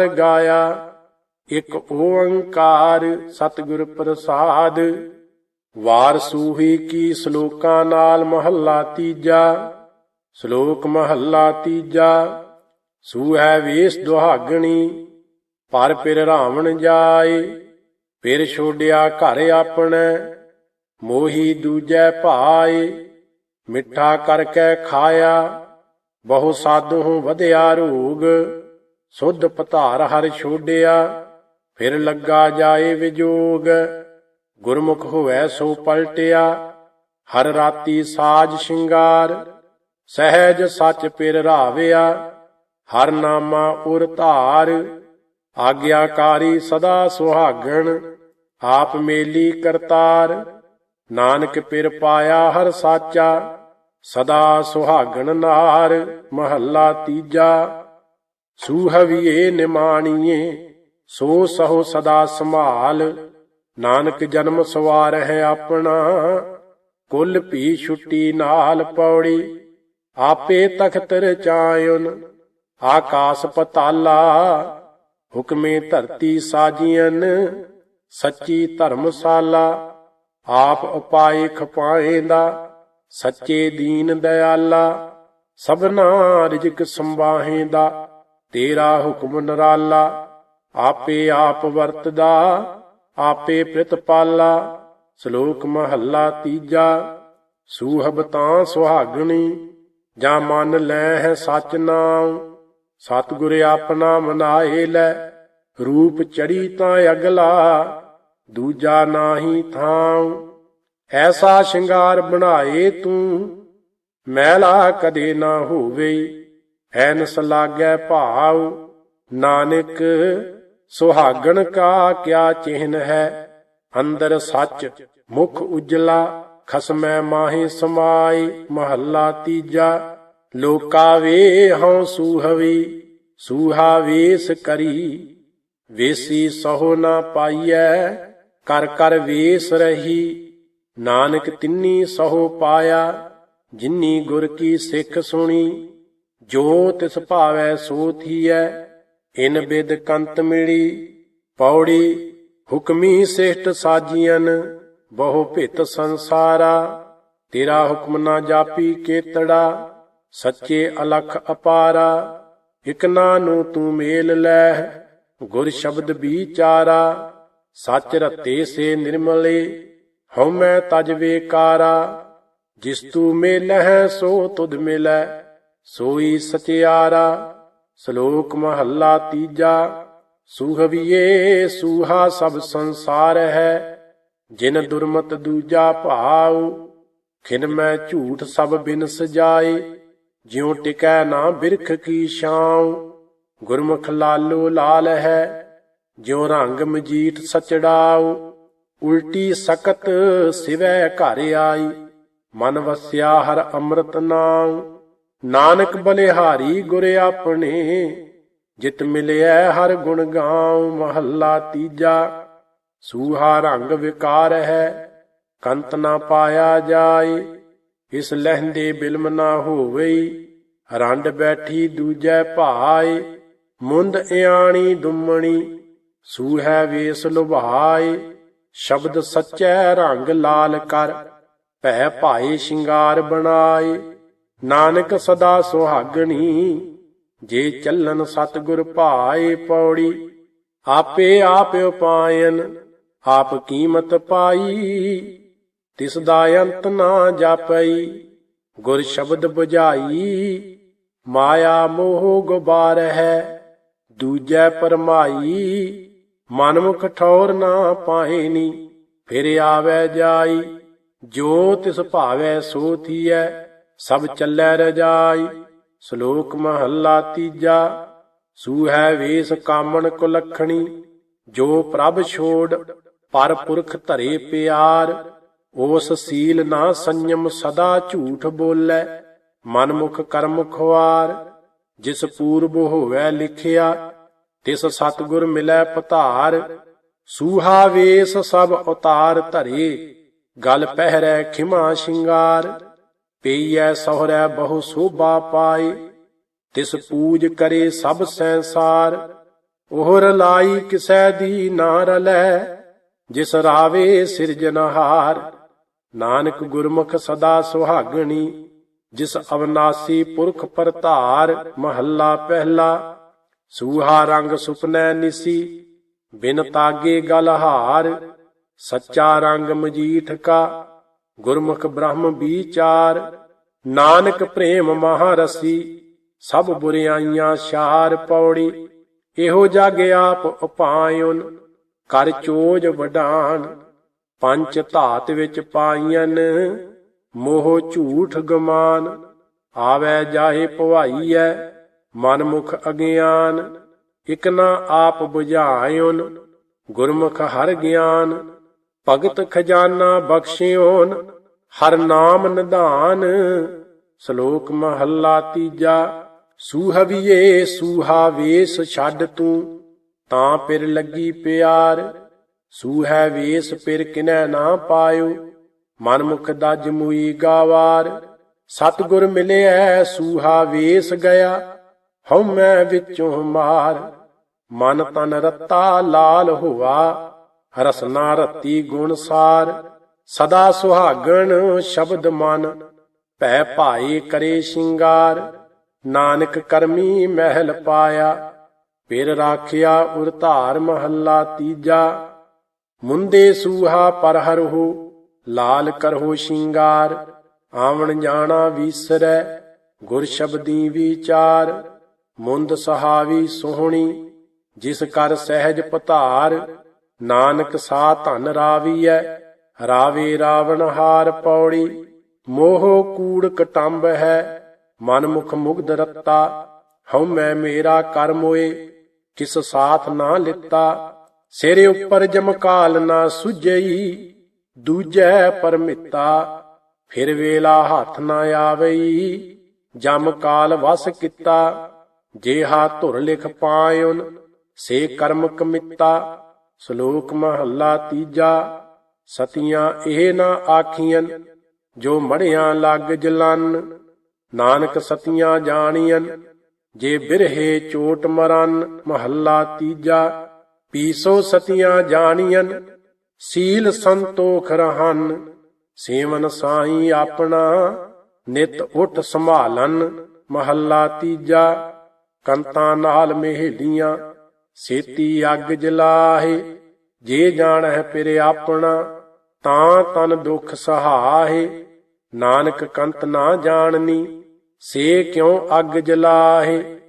ਗਾਇਆ, ਇੱਕ ਓੰਕਾਰ ਸਤਿਗੁਰ ਪ੍ਰਸਾਦ। ਵਾਰ ਸੂਹੀ ਕੀ ਸ਼ਲੋਕਾਂ ਨਾਲ ਮਹੱਲਾ ਤੀਜਾ, ਸ਼ਲੋਕ ਮਹੱਲਾ ਤੀਜਾ। ਸੂਹੈ ਵੇਸ ਦੁਹਾਗਣੀ, ਪਰ ਪਿਰ ਰਾਵਣ ਜਾਏ, ਫਿਰ ਛੋੜਿਆ ਘਰ ਆਪਣੇ, ਮੋਹੀ ਦੂਜੈ ਭਾਏ। ਮਿੱਠਾ ਕਰਕੇ ਖਾਇਆ, ਬਹੁ ਸਾਧੂ ਵਧਿਆ ਰੋਗ। ਸੁਧ ਪਧਾਰ ਹਰ ਛੋਡਿਆ, ਫਿਰ ਲੱਗਾ ਜਾਏ ਵਿਜੋਗ। ਗੁਰਮੁਖ ਹੋਵੇ ਸੋ ਪਲਟਿਆ, ਹਰ ਰਾਤੀ ਸਾਜ ਸ਼ਿੰਗਾਰ। ਸਹਿਜ ਸੱਚ ਪਿਰ ਰਾਵਿਆ, ਹਰ ਨਾਮਾ ਉਰ ਧਾਰ। ਆਗਿਆਕਾਰੀ ਸਦਾ ਸੁਹਾਗਣ, ਆਪ ਮੇਲੀ ਕਰਤਾਰ। ਨਾਨਕ ਪਿਰ ਪਾਇਆ ਹਰ ਸਾਚਾ, ਸਦਾ ਸੁਹਾਗਣ ਨਾਰ, ਮਹੱਲਾ ਤੀਜਾ। ਸੂਹਵੀਏ ਨਿਮਾਣੀਏ, ਸੋ ਸਹੋ ਸਦਾ ਸੰਭਾਲ। ਨਾਨਕ ਜਨਮ ਸਵਾਰ ਹੈ ਆਪਣਾ, ਕੁੱਲ ਭੀ ਛੁੱਟੀ ਨਾਲ ਪੌੜੀ। ਆਪੇ ਤਖਤ ਰਚਾਇਨ ਆਕਾਸ ਪਤਾਲਾ। ਹੁਕਮੇ ਧਰਤੀ ਸਾਜੀਆਂ ਸੱਚੀ ਧਰਮਸ਼ਾਲਾ। ਆਪ ਉਪਾਏ ਖਪਾਏਂਦਾ, ਸੱਚੇ ਦੀਨ ਦਇਆਲਾ। ਸਭਨਾ ਰਿਜਕ ਸੰਵਾਹੇਂਦਾ ਤੇਰਾ ਹੁਕਮ ਨਰਾਲਾ, ਆਪੇ ਆਪ ਵਰਤਦਾ, ਆਪੇ ਪ੍ਰਤਪਾਲਾ ਸ਼ਲੋਕ ਮਹੱਲਾ ਤੀਜਾ, ਸੂਹਬ ਤਾਂ ਸੁਹਾਗਣੀ, ਜਾਂ ਮਨ ਲੈ ਹੈ ਸਚ ਨਾਮ ਸਤਿਗੁਰ ਆਪਣਾ ਮਨਾਏ ਲੈ, ਰੂਪ ਚੜੀ ਤਾਂ ਅਗਲਾ, ਦੂਜਾ ਨਾਹੀ ਥਾਂ ਐਸਾ ਸ਼ਿੰਗਾਰ ਬਣਾਏ ਤੂੰ, ਮੈਲਾ ਕਦੇ ਨਾ ਹੋਵੇ। ਐਨਸ ਲਾਗੈ ਭਾਵ, ਨਾਨਕ, ਸੁਹਾਗਣ ਕਾ ਕਿਆ ਚਿਹਨ ਹੈ? ਅੰਦਰ ਸੱਚ, ਮੁਖ ਉਜਲਾ, ਖਸਮੈ ਮਾਹੀ ਸਮਾਈ ਮਹੱਲਾ ਤੀਜਾ, ਲੋਕਾ ਵੇ ਹਉ ਸੂਹਵੀ, ਸੂਹਾ ਵੇਸ ਕਰੀ। ਵੇਸੀ ਸਹੁ ਨਾ ਪਾਈਐ, ਕਰ ਕਰ ਵੇਸ ਰਹੀ। ਨਾਨਕ ਤਿੰਨੀ ਸਹੁ ਪਾਇਆ, ਜਿਨੀ ਗੁਰ ਕੀ ਸਿੱਖ ਸੁਣੀ। ਜੋ ਤਿਸ ਭਾਵੈ ਸੋ ਥੀਐ, ਇਨ ਬਿਦ ਕੰਤ ਮਿਲੀ, ਪੌੜੀ, ਹੁਕਮੀ ਸਿਸ਼ਟ ਸਾਜੀਆਂ ਬਹੁ ਭਿਤ ਸੰਸਾਰਾ, ਤੇਰਾ ਹੁਕਮ ਨਾ ਜਾਪੀ ਕੇਤੜਾ, ਸੱਚੇ ਅਲਖ ਅਪਾਰਾ ਇਕਨਾ ਨੂੰ ਤੂੰ ਮੇਲ ਲੈ ਗੁਰ ਸ਼ਬਦ ਵਿਚਾਰਾ ਸੱਚ ਰਤੇ ਸੇ ਨਿਰਮਲੇ, ਹਉ ਮੈਂ ਤਜ ਵੇਕਾਰਾ, ਜਿਸ ਤੂ ਮੇਲਹਿ ਸੋ ਤੁਧ ਮਿਲੈ। ਸੋਈ ਸਚਿਆਰਾ ਸ਼ਲੋਕ ਮਹੱਲਾ ਤੀਜਾ, ਸੂਹਵੀਏ ਸੂਹਾ ਸਭ ਸੰਸਾਰ ਹੈ, ਜਿਨ ਦੁਰਮਤ ਦੂਜਾ ਭਾਉ, ਖਿਨ ਮੈਂ ਝੂਠ ਸਭ ਬਿਨ ਸਜਾਏ, ਜਿਉ ਟਿਕੈ ਨਾ ਬਿਰਖ ਕੀ ਛਾਉ, ਗੁਰਮੁਖ ਲਾਲੋ ਲਾਲ ਹੈ, ਜਿਉ ਰੰਗ ਮਜੀਠ ਸਚੜਾਉ, ਉਲਟੀ ਸਕਤ ਸਿਵੈ ਘਰ ਆਈ, ਮਨ ਵਸਿਆ ਹਰ ਅੰਮ੍ਰਿਤ ਨਾਮ ਨਾਨਕ ਬਲਿਹਾਰੀ ਗੁਰ ਆਪਣੇ, ਜਿਤ ਮਿਲਿਆ ਹਰ ਗੁਣ ਗਾਉ ਮਹੱਲਾ ਤੀਜਾ। ਸੂਹਾ ਰੰਗ ਵਿਕਾਰ ਹੈ, ਕੰਤ ਨਾ ਪਾਇਆ ਜਾਏ, ਇਸ ਲਹਿੰਦੇ ਬਿਲਮ ਨਾ ਹੋਵਈ ਰੰਡ ਬੈਠੀ ਦੂਜੈ ਭਾਏ, ਮੁੰਦ ਇਆਣੀ ਦੁੰਮਣੀ, ਸੂਹੈ ਵੇਸ ਲੁਭਾਏ, ਸ਼ਬਦ ਸੱਚੈ ਰੰਗ ਲਾਲ ਕਰ, ਭੈ ਭਾਏ ਸ਼ਿੰਗਾਰ ਬਣਾਏ। ਨਾਨਕ ਸਦਾ ਸੁਹਾਗਣੀ, ਜੇ ਚੱਲਨ ਸਤਗੁਰ ਭਾਏ ਪੌੜੀ, ਆਪੇ ਆਪ ਉਪਾਇਨ, ਆਪ ਕੀਮਤ ਪਾਈ, ਤਿਸ ਦਾ ਅੰਤ ਨਾ ਜਾਪਈ, ਗੁਰ ਸ਼ਬਦ 부ਝਾਈ ਮਾਇਆ ਮੋਹ ਗੁਬਾਰ ਹੈ, ਦੂਜੈ ਪਰਮਾਈ ਮਨਮੁਖ ਠੌਰ ਨਾ ਪਾਏਨੀ ਫਿਰ ਆਵੈ ਜਾਈ, ਜੋ ਤਿਸ ਭਾਵੈ ਸੋ ਥੀਐ ਸਭ ਚੱਲੈ ਰਜਾਈ, ਸ਼ਲੋਕ ਮਹੱਲਾ ਤੀਜਾ, ਸੂਹੈ ਵੇਸ ਕਾਮਣ ਕੁਲਖਣੀ ਜੋ ਪ੍ਰਭ ਛੋੜ ਪਰ ਪੁਰਖ ਧਰੇ ਪਿਆਰ ਉਸ ਸੀਲ ਨਾ ਸੰਯਮ ਸਦਾ ਝੂਠ ਬੋਲੇ, ਮਨਮੁਖ ਕਰਮ ਖੁਆਰ, ਜਿਸ ਪੂਰਬ ਹੋਵੇ ਲਿਖਿਆ, ਤਿਸ ਸਤਗੁਰ ਮਿਲੈ ਪਧਾਰ, ਸੂਹਾ ਵੇਸ ਸਭ ਉਤਾਰ ਧਰੇ, ਗਲ ਪਹਿਰੈ ਖਿਮਾ ਸ਼ਿੰਗਾਰ। ਪਈਐ ਸੋਹਰੈ ਬਹੁ ਸੋਭਾ ਪਾਏ ਤਿਸ ਪੂਜ ਕਰੇ ਸਭ ਸੰਸਾਰ। ਉਹਰ ਲਾਈ ਕਿਸੈ ਦੀ ਨਾ ਰਲੈ ਜਿਸ ਰਾਵੇ ਸਿਰਜਨਹਾਰ ਨਾਨਕ ਗੁਰਮੁਖ ਸਦਾ ਸੁਹਾਗਣੀ, ਜਿਸ ਅਵਨਾਸੀ ਪੁਰਖ ਪਰਧਾਰ। ਮਹੱਲਾ ਪਹਿਲਾ, ਸੂਹਾ ਰੰਗ ਸੁਪਨੈ ਨਿਸੀ, ਬਿਨ ਤਾਗੇ ਗਲਹਾਰ। ਸੱਚਾ ਰੰਗ ਮਜੀਠ ਕਾ ਗੁਰਮੁਖ ਬ੍ਰਹਮ ਵਿਚਾਰ, ਨਾਨਕ ਪ੍ਰੇਮ ਮਹਾਰਸੀ, ਸਭ ਬੁਰਿਆਈਆਂ ਸ਼ਾਰ ਪੌੜੀ, ਇਹੋ ਜਗ ਆਪ ਉਪਾਇਨ ਕਰ ਚੋਜ ਵਡਾਨ ਪੰਚ ਧਾਤ ਵਿੱਚ ਪਾਈਆਂ ਮੋਹ ਝੂਠ ਗਮਾਨ, ਆਵੈ ਜਾਹੇ ਭਵਾਈਐ ਮਨ ਮੁਖ ਅਗਿਆਨ, ਇਕ ਨਾ ਆਪ 부ਝਾਇਓਨ ਗੁਰਮੁਖ ਹਰ ਗਿਆਨ ਭਗਤ ਖਜ਼ਾਨਾ ਬਖਸ਼ਿਓਨ, ਹਰ ਨਾਮ ਨਿਧਾਨ। ਸ਼ਲੋਕ ਮਹੱਲਾ ਤੀਜਾ, ਸੂਹਵੀਏ ਸੂਹਾ ਵੇਸ ਛੱਡ ਤੂੰ, ਤਾਂ ਪਿਰ ਲੱਗੀ ਪਿਆਰ। ਸੂਹੈ ਵੇਸ ਪਿਰ ਕਿਨੈ ਨਾ ਪਾਇਓ ਮਨ ਮੁਖ ਦਾ ਮੂਈ ਗਾਵਾਰ। ਸਤਿਗੁਰ ਮਿਲਿਆ ਸੂਹਾ ਵੇਸ ਗਿਆ ਹਉ ਮੈਂ ਵਿੱਚੋਂ ਮਾਰ। ਮਨ ਤਨ ਰੱਤਾ ਲਾਲ ਹੋਆ ਰਸਨਾ ਰਤੀ ਗੁਣ ਸਾਰ, ਸਦਾ ਸੁਹਾਗਣ ਸ਼ਬਦ ਮਨ। ਭੈ ਭਾਈ ਕਰੇ ਸ਼ਿੰਗਾਰ, ਨਾਨਕ ਕਰਮੀ ਮਹਿਲ ਪਾਇਆ। ਫਿਰ ਰਾਖਿਆ ਉਰ ਧਾਰ ਮਹੱਲਾ ਤੀਜਾ। ਮੁੰਦੇ ਸੂਹਾ ਪਰ ਹਰਹੁ ਲਾਲ ਕਰਹੁ ਸ਼ਿੰਗਾਰ। ਆਵਣ ਜਾਣਾ ਵੀਸਰੈ, ਗੁਰ ਸ਼ਬਦੀ ਵਿਚਾਰ। ਮੁੰਦ ਸਹਾਵੀ ਸੋਹਣੀ, ਜਿਸ ਕਰ ਸਹਿਜ ਪਤਾਰ ਨਾਨਕ ਸਾ ਧਨ ਰਾਵੀਐ, ਰਾਵੇ ਰਾਵਣ ਹਾਰ ਪੌੜੀ, ਮੋਹ ਕੂੜ ਕਟੰਬ ਹੈ ਮਨ ਮੁਖ ਮੁਗਧ ਰੱਤਾ, ਹਉ ਮੈਂ ਮੇਰਾ ਕਰਮ ਹੋਏ ਕਿਸ ਸਾਥ ਨਾ ਲਿੱਤਾ, ਸਿਰ ਉੱਪਰ ਜਮਕਾਲ ਨਾ ਸੁਝਈ ਦੂਜੈ ਪਰਮਿਤਾ, ਫਿਰ ਵੇਲਾ ਹੱਥ ਨਾ ਆਵਈ, ਜਮ ਕਾਲ ਵਸ ਕੀਤਾ, ਜੇਹਾ ਧੁਰ ਲਿਖ ਪਾਇਉਨ, ਸੇ ਕਰਮ ਕਮਿਤਾ ਸ਼ਲੋਕ ਮਹੱਲਾ ਤੀਜਾ, ਸਤੀਆਂ ਇਹ ਨਾ ਆਖੀਆਂ ਜੋ ਮੜਿਆਂ ਲੱਗ ਜਲਨ। ਨਾਨਕ ਸਤੀਆਂ ਜਾਣੀਆਂ ਜੇ ਬਿਰਹੇ ਚੋਟ ਮਰਨ। ਮਹੱਲਾ ਤੀਜਾ, ਪੀਸੋ ਸਤੀਆਂ ਜਾਣੀਆਂ ਸੀਲ ਸੰਤੋਖ ਰਹਨ। ਸੇਵਨ ਸਾਈ ਆਪਣਾ, ਨਿਤ ਉਠ ਸੰਭਾਲਨ। ਮਹੱਲਾ ਤੀਜਾ, ਕੰਤਾਂ ਨਾਲ ਮਹਿਲੀਆਂ ਸੇਤੀ ਅੱਗ ਜਲਾਹੇ, ਜੇ ਜਾਣਹਿ ਪਿਰ ਆਪਣਾ, ਤਾਂ ਤਨ ਦੁਖ ਸਹਾਹੇ। ਨਾਨਕ ਕੰਤ ਨਾ ਜਾਣਨੀ, ਸੇ ਕਿਉ ਅੱਗ ਜਲਾਹੇ?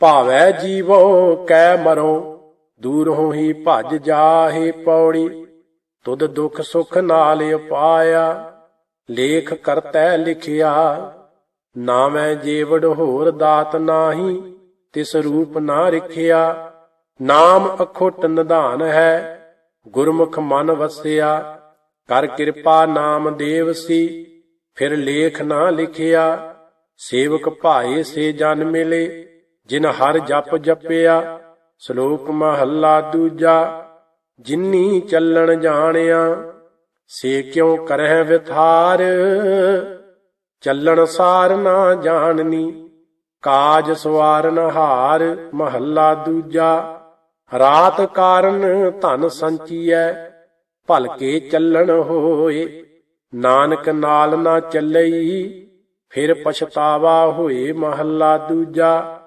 ਭਾਵੈ ਜੀਵੋ ਕੈ ਮਰੋ, ਦੂਰੋਂ ਹੀ ਭਜ ਜਾਹੇ ਪੌੜੀ। ਤੁਧ ਦੁਖ ਸੁਖ ਨਾਲ ਉਪਾਇਆ, ਲੇਖ ਕਰਤੈ ਲਿਖਿਆ। ਨਾਮੈ ਜੀਵੜ ਹੋਰ ਦਾਤ ਨਾਹੀ, ਤਿਸ ਰੂਪ ਨਾ ਰਖਿਆ। ਨਾਮ ਅਖੁੱਟ ਨਿਧਾਨ ਹੈ, ਗੁਰਮੁਖ ਮਨ ਵਸਿਆ। ਕਰ ਕਿਰਪਾ ਨਾਮ ਦੇਵ ਸੀ, ਫਿਰ ਲੇਖ ਨਾ ਲਿਖਿਆ। ਸੇਵਕ ਭਾਏ ਸੇ ਜਨ ਮਿਲੇ, ਜਿਨ ਹਰ ਜਪ ਜਪਿਆ। ਸ਼ਲੋਕ ਮਹੱਲਾ ਦੂਜਾ, ਜਿਨੀ ਚੱਲਣ ਜਾਣਿਆ, ਸੇ ਕਿਉ ਕਰਹਿ ਵਿਥਾਰ? ਚੱਲਣ ਸਾਰ ਨਾ ਜਾਣਨੀ, ਕਾਜ ਸਵਾਰਨ ਹਾਰ। ਮਹੱਲਾ ਦੂਜਾ ਰਾਤ ਕਾਰਨ ਧਨ ਸੰਚੀਐ, ਭਲਕੇ ਚੱਲਣ ਹੋਏ। ਨਾਨਕ ਨਾਲ ਨਾ ਚੱਲਈ, ਫਿਰ ਪਛਤਾਵਾ ਹੋਏ ਮਹੱਲਾ ਦੂਜਾ।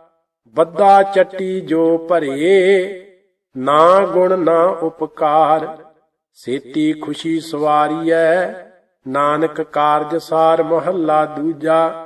ਬੱਦਾ ਚੱਟੀ ਜੋ ਭਰੇ, ਨਾ ਗੁਣ ਨਾ ਉਪਕਾਰ। ਸੇਤੀ ਖੁਸ਼ੀ ਸਵਾਰੀਐ, ਨਾਨਕ ਕਾਰਜ ਸਾਰ ਮਹੱਲਾ ਦੂਜਾ।